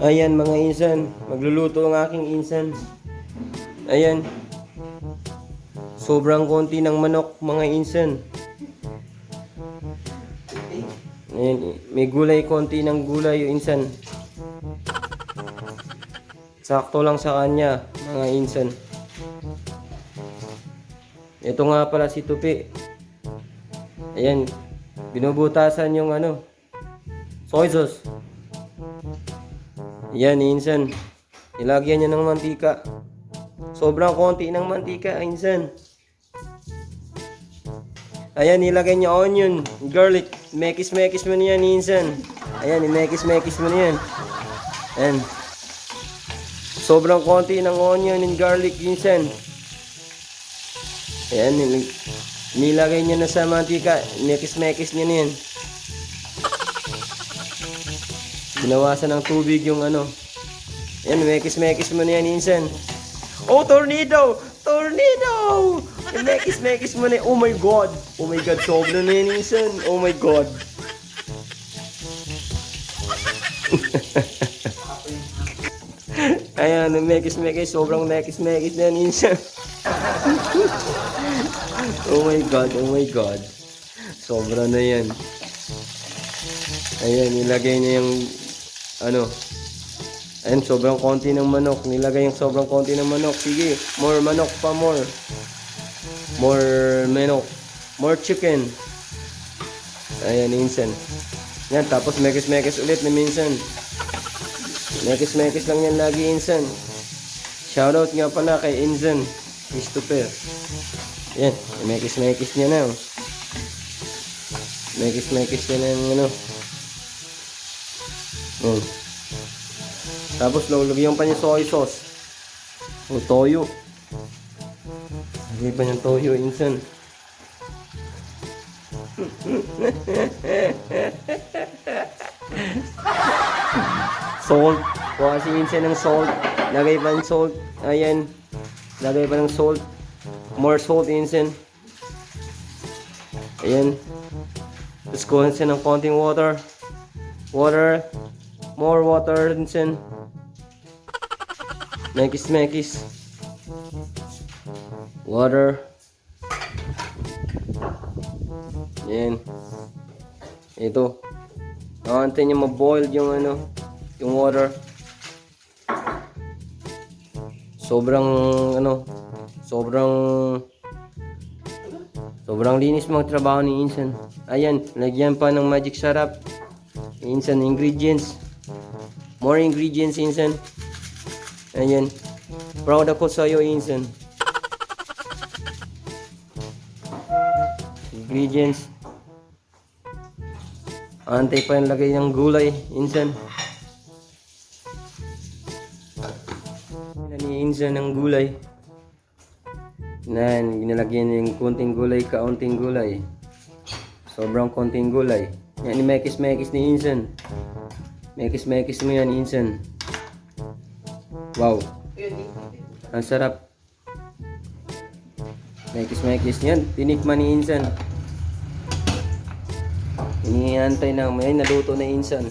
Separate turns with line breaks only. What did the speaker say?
Ayan mga insan, magluluto ang aking insan. Ayan. Sobrang konti ng manok mga insan. Ayan, may gulay konti ng gulay yung insan. Sakto lang sa kanya, mga insan. Ito nga pala si Tupi. Ayan, binubutasan yung ano, soy sauce. Yan, insan. Ilagyan niya ng mantika. Sobrang konti ng mantika, insan. Ayan, nilagay niya onion, garlic. Mekis-mekis mo niyan, insan. Ayan, mekis-mekis mo niyan. Ayan. Sobrang konti ng onion and garlic, insan. Ayan, nil- nilagay niya na sa mantika. Mekis-mekis niya niyan. Binawasan ng tubig yung ano. Ayan, mekis-mekis mo na yan, insan. Oh, tornado! Tornado! Mekis-mekis mo na yan. Oh my God! Oh my God, sobra na yan, insan. Oh my God. Ayan, mekis-mekis. Sobrang mekis-mekis na yan, insan. oh my God, oh my God. Sobra na yan. Ayan, nilagay niya yung ano. Ayan, sobrang konti ng manok. Nilagay yung sobrang konti ng manok. Sige, more manok pa, more. More manok. More chicken. Ayan, minsan. Yan, tapos mekis-mekis ulit na minsan. Mekis-mekis lang yan lagi, insan. Shoutout nga pala kay Insan. Christopher. Yan, mekis-mekis niya na. oh. Mekis-mekis niya na yung ano. Mm. Tapos lalagyan pa niya soy sauce. O toyo. Lagyan pa niya toyo insan. salt. Kuha si insan ng salt. Lagay pa ng salt. Ayan. Lagay pa ng salt. More salt insan. Ayan. Tapos kuha siya ng konting water. Water. More water, Vincent. Mekis, mekis. Water. Yan. Ito. Nakantay niya maboil yung ano, yung water. Sobrang ano, sobrang sobrang linis magtrabaho ni Insan. Ayan, lagyan pa ng magic sarap. Insan ingredients. More ingredients, Insan. Ayan. Proud ako sa iyo, Insan. Ingredients. Antay pa yung lagay ng gulay, Insan. Ni Insan ng gulay. Nan, ginalagyan yung kunting gulay, kaunting gulay. Sobrang konting gulay. Yan, ni mekis-mekis ni Insan. Mekis-mekis mo yan, Insan. Wow. Ang sarap. Mekis-mekis yan. Tinikman ni Insan. Iniantay na. May naluto na Insan.